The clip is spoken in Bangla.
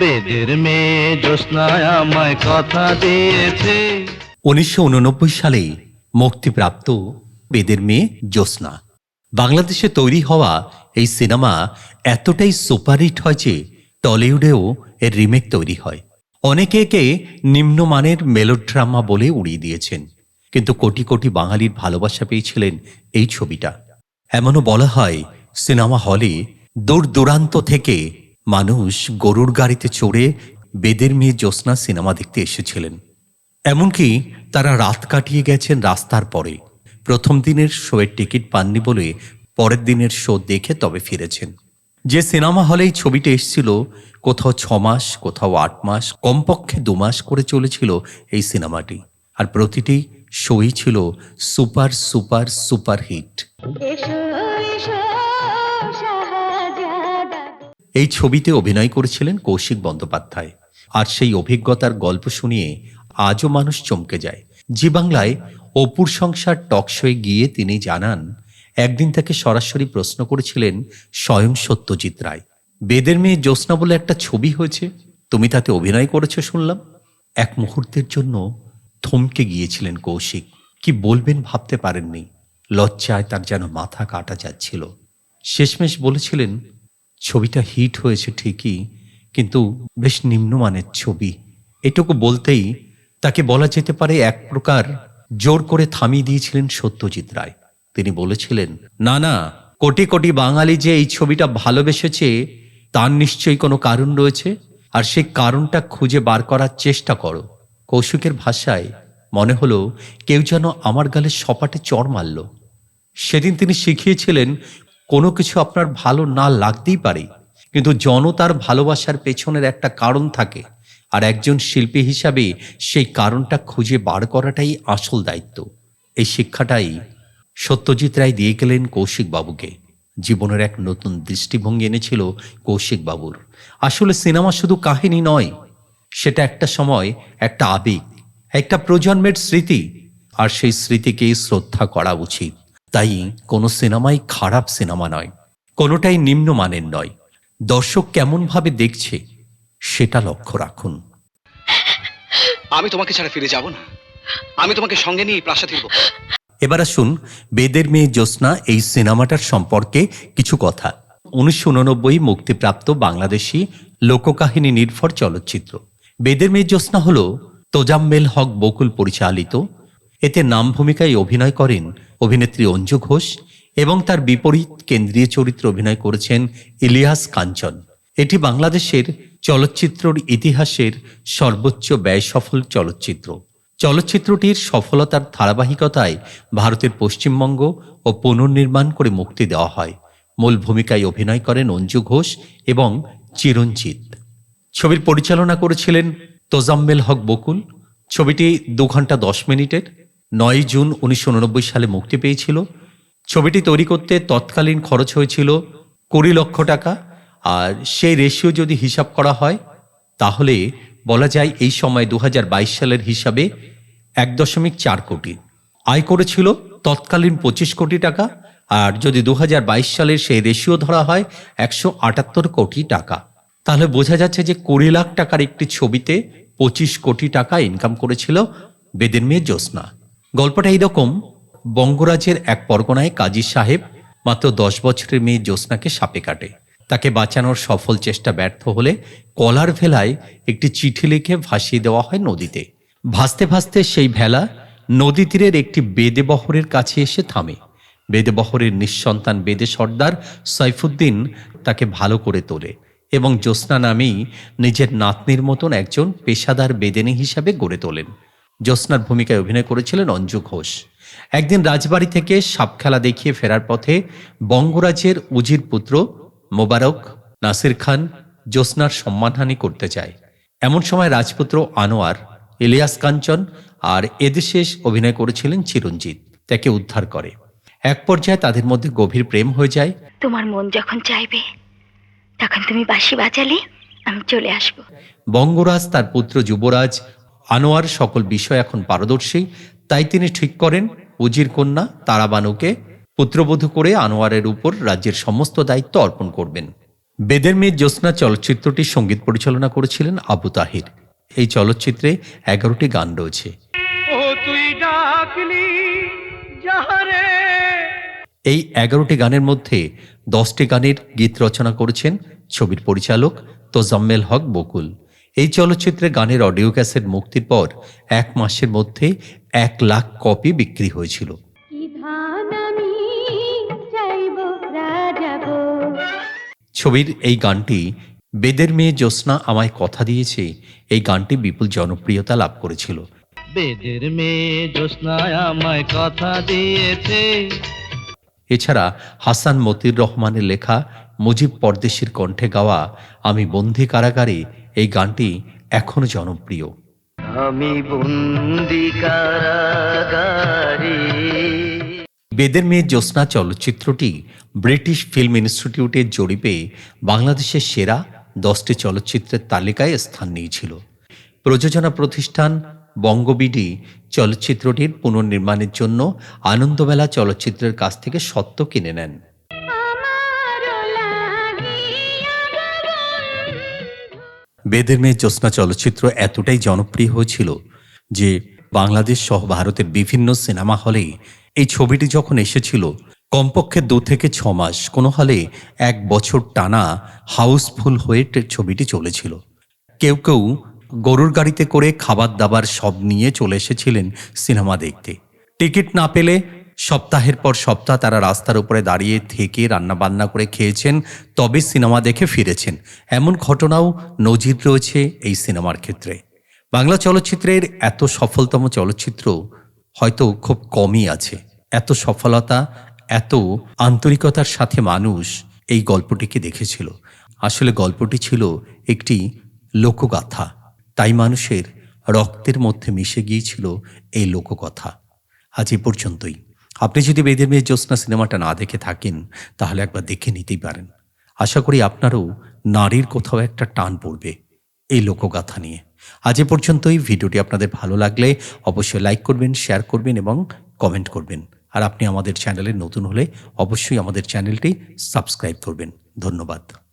বেদের মেয়ে জ্যোৎস্নায় আমায় কথা দিয়েছে। উনিশশো উননব্বই সালে মুক্তিপ্রাপ্ত বেদের মেয়ে জ্যোৎস্না। বাংলাদেশে তৈরি হওয়া এই সিনেমা এতটাই সুপারহিট হয় যে টলিউডেও এর রিমেক তৈরি হয়। অনেকে একে নিম্নমানের মেলোড্রামা বলে উড়িয়ে দিয়েছেন, কিন্তু কোটি কোটি বাঙালির ভালোবাসা পেয়েছিলেন এই ছবিটা। এমনও বলা হয়, সিনেমা হলে দূর দূরান্ত থেকে মানুষ গরুর গাড়িতে চড়ে বেদের মেয়ে জ্যোৎস্না সিনেমা দেখতে এসেছিলেন। এমনকি তারা রাত কাটিয়ে গেছেন রাস্তার পরে। প্রথম দিনের শোয়ের টিকিট পাননি বলে পরের দিনের শো দেখে তবে ফিরেছেন। যে সিনেমা হলেই ছবিটা এসেছিল, কোথাও ছ মাস কোথাও আট মাস, কমপক্ষে দু মাস করে চলেছিল এই সিনেমাটি। আর প্রতিটি শোই ছিল সুপার সুপার সুপার হিট। এই ছবিতে অভিনয় করেছিলেন কৌশিক বন্দ্যোপাধ্যায়। আর সেই অভিজ্ঞতার গল্প শুনিয়ে আজও মানুষ চমকে যায়। জি বাংলায় অপুর সংসার টকশোয়ে গিয়ে তিনি জানান, একদিন তাকে সরাসরি প্রশ্ন করেছিলেন স্বয়ং সত্যজিৎ রায়। বেদের মেয়ে জ্যোৎস্না বলে একটা ছবি হয়েছে, তুমি তাতে অভিনয় করেছ শুনলাম। এক মুহূর্তের জন্য থমকে গিয়েছিলেন কৌশিক। কি বলবেন ভাবতে পারেননি। লজ্জায় তার যেন মাথা কাটা যাচ্ছিল। শেষমেশ বলেছিলেন ছবিটা হিট হয়েছে ঠিকই, কিন্তু বেশ নিম্নমানের ছবি। এটুকু বলতেই তাকে বলা যেতে পারে এক প্রকার জোর করে থামিয়ে দিয়েছিলেন সত্যজিৎ রায়। তিনি বলেছিলেন, না না, কোটি কোটি বাঙালি যে এই ছবিটা ভালোবেসেছে, তার নিশ্চয়ই কোনো কারণ রয়েছে, আর সেই কারণটা খুঁজে বার করার চেষ্টা করো। কৌশিকের ভাষায় মনে হলো, কেউ যেন আমার গালে সপাটে চড় মারল। সেদিন তিনি শিখিয়েছিলেন কোনো কিছু আপনার ভালো না লাগতেই পারে, কিন্তু জনতার ভালোবাসার পেছনের একটা কারণ থাকে, আর একজন শিল্পী হিসাবে সেই কারণটা খুঁজে বার করাটাই আসল দায়িত্ব। এই শিক্ষাটাই সত্যজিৎ রায় দিয়ে গেলেন কৌশিক বাবুকে জীবনের এক নতুন দৃষ্টিভঙ্গি এনেছিল কৌশিক বাবুর আসলে সিনেমা শুধু কাহিনী নয়, সেটা একটা সময়, একটা আবেগ, একটা প্রজন্মের স্মৃতি, আর সেই স্মৃতিকেই শ্রদ্ধা করা উচিত। তাই কোনো সিনেমাই খারাপ সিনেমা নয় কোনোটাই নিম্নমানের নয়। দর্শক কেমনভাবে দেখছে সেটা লক্ষ্য রাখুন। আমি তোমাকে ছাড়া ফিরে যাব না। আমি তোমাকে সঙ্গে নিয়ে প্রাসাদ ফিরবো। এবার আসুন বেদের মেয়ে জ্যোৎস্না এই সিনেমাটার সম্পর্কে কিছু কথা। উনিশশো উননব্বই মুক্তিপ্রাপ্ত বাংলাদেশি লোককাহিনী নির্ভর চলচ্চিত্র। বেদের মেয়ে জ্যোৎস্না হল তোজাম্মেল হক বকুল পরিচালিত এতে নাম ভূমিকায় অভিনয় করেন অভিনেত্রী অঞ্জু ঘোষ এবং তার বিপরীত কেন্দ্রীয় চরিত্রে অভিনয় করেছেন ইলিয়াস কাঞ্চন। এটি বাংলাদেশের চলচ্চিত্রর ইতিহাসের সর্বোচ্চ ব্যয় সফল চলচ্চিত্র। চলচ্চিত্রটির সফলতার ধারাবাহিকতায় ভারতের পশ্চিমবঙ্গ ও পুনর্নির্মাণ করে মুক্তি দেওয়া হয়। মূল ভূমিকায় অভিনয় করেন অঞ্জু ঘোষ এবং চিরঞ্জিত। ছবির পরিচালনা করেছিলেন তোজাম্মেল হক বকুল। ছবিটি দু ঘণ্টা দশ মিনিটের। নয় জুন উনিশশো উননব্বই সালে মুক্তি পেয়েছিল। ছবিটি তৈরি করতে তৎকালীন খরচ হয়েছিল কুড়ি লক্ষ টাকা। আর সেই রেশিও যদি হিসাব করা হয়, তাহলে বলা যায় এই সময় দু হাজার বাইশ সালের হিসাবে এক দশমিক চার কোটি। আয় করেছিল তৎকালীন পঁচিশ কোটি টাকা। আর যদি দু হাজার বাইশ সালের সেই রেশিও ধরা হয়, একশো আটাত্তর কোটি টাকা। তাহলে বোঝা যাচ্ছে যে কুড়ি লাখ টাকার একটি ছবিতে পঁচিশ কোটি টাকা ইনকাম করেছিল বেদের মেয়ে জ্যোৎস্না। গল্পটা এইরকম। বঙ্গরাজের এক পরগনায় কাজী সাহেব মাত্র দশ বছরের মেয়ে জ্যোৎস্নাকে সাপে কাটে। তাকে বাঁচানোর সফল চেষ্টা ব্যর্থ হলে কলার ভেলায় একটি চিঠি লিখে ভাসিয়ে দেওয়া হয় নদীতে। ভাসতে ভাসতে সেই ভেলা নদী তীরের একটি বেদে বহরের কাছে এসে থামে। বেদে বহরের নিঃসন্তান বেদে সর্দার সাইফুদ্দিন তাকে ভালো করে তোলে এবং জ্যোৎস্না নামেই নিজের নাতনির মতন একজন পেশাদার বেদেনী হিসাবে গড়ে তোলেন। জ্যোৎস্নার ভূমিকায় অভিনয় করেছিলেন অঞ্জু ঘোষ। একদিন রাজবাড়ি থেকে সাপ খেলা দেখিয়ে ফেরার পথে বঙ্গরাজের উজির পুত্র মোবারক নাসির খান জ্যোৎস্নার সম্মানহানি করতে চায়। এমন সময় রাজপুত্র আনোয়ার ইলিয়াস কাঞ্চন আর এদেশে অভিনয় করেছিলেন চিরঞ্জিত। তাকে উদ্ধার করে। এক পর্যায়ে তাদের মধ্যে গভীর প্রেম হয়ে যায়। তোমার মন যখন চাইবে তখন তুমি বাঁশি বাজালে আমি চলে আসব। বঙ্গরাজ তার পুত্র যুবরাজ আনোয়ার সকল বিষয় এখন পারদর্শী তাই তিনি ঠিক করেন উজির কন্যা তারাবানুকে পুত্রবধূ করে আনোয়ারের উপর রাজ্যের সমস্ত দায়িত্ব অর্পণ করবেন। বেদের মেয়ে জ্যোৎস্না চলচ্চিত্রটির সংগীত পরিচালনা করেছিলেন আবু তাহির। এই চলচ্চিত্রে এগারোটি গান রয়েছে। এই এগারোটি গানের মধ্যে দশটি গানের গীত রচনা করেছেন ছবির পরিচালক তোজাম্মেল হক বকুল। এই চলচ্চিত্রে গানের অডিও ক্যাসেট মুক্তির পর এক মাসের মধ্যে এক লাখ কপি বিক্রি হয়েছিল। ছবির এই গানটি বেদের মেয়ে জ্যোৎস্না আমায় কথা দিয়েছে। এই গানটি বিপুল জনপ্রিয়তা লাভ করেছিল। বেদের মেয়ে জ্যোৎস্নায় আমায় কথা দিয়েছে। এছাড়া হাসান মতির রহমানের লেখা মুজিব পরদেশির কণ্ঠে গাওয়া আমি বন্দি কারাগারে এই গানটি এখনও জনপ্রিয়। আমি বেদের মেয়ে জ্যোৎস্না চলচ্চিত্রটি ব্রিটিশ ফিল্ম ইনস্টিটিউটের জরিপে বাংলাদেশের সেরা দশটি চলচ্চিত্রের তালিকায় স্থান নিয়েছিল। প্রযোজনা প্রতিষ্ঠান বঙ্গবিডি চলচ্চিত্রটির পুনর্নির্মাণের জন্য আনন্দমেলা চলচ্চিত্রের কাছ থেকে সত্ত্ব কিনে নেন। বেদের মেয়ে জ্যোৎস্না চলচ্চিত্র এতটাই জনপ্রিয় হয়েছিল যে বাংলাদেশ সহ ভারতের বিভিন্ন সিনেমা হলে এই ছবিটি যখন এসেছিল, কমপক্ষে দু থেকে ছ মাস, কোনো হলে এক বছর টানা হাউসফুল হয়ে ছবিটি চলেছিল। কেউ কেউ গরুর গাড়িতে করে খাবার দাবার সব নিয়ে চলে এসেছিলেন সিনেমা দেখতে। টিকিট না পেলে সপ্তাহের পর সপ্তাহ তারা রাস্তার উপরে দাঁড়িয়ে থেকে রান্না বান্না করে খেয়েছেন, তবে সিনেমা দেখে ফিরেছেন। এমন ঘটনাও নজির রয়েছে এই সিনেমার ক্ষেত্রে। বাংলা চলচ্চিত্রের এত সফলতম চলচ্চিত্র হয়তো খুব কমই আছে। এত সফলতা, এত আন্তরিকতার সাথে মানুষ এই গল্পটিকে দেখেছিল। আসলে গল্পটি ছিল একটি লোকগাথা। তাই মানুষের রক্তের মধ্যে মিশে গিয়েছিল এই লোককথা আজ এ পর্যন্তই। আপনি যদি বেদের মেয়ে জ্যোৎস্না সিনেমাটা না দেখে থাকেন, তাহলে একবার দেখে নিতেই পারেন। আশা করি আপনারও নারীর কোথাও একটা টান পড়বে এই লোকগাথা নিয়ে। আজ এ পর্যন্তই। ভিডিওটি আপনাদের ভালো লাগলে অবশ্যই লাইক করবেন, শেয়ার করবেন এবং কমেন্ট করবেন। আর আপনি আমাদের চ্যানেলে নতুন হলে অবশ্যই আমাদের চ্যানেলটি সাবস্ক্রাইব করবেন। ধন্যবাদ।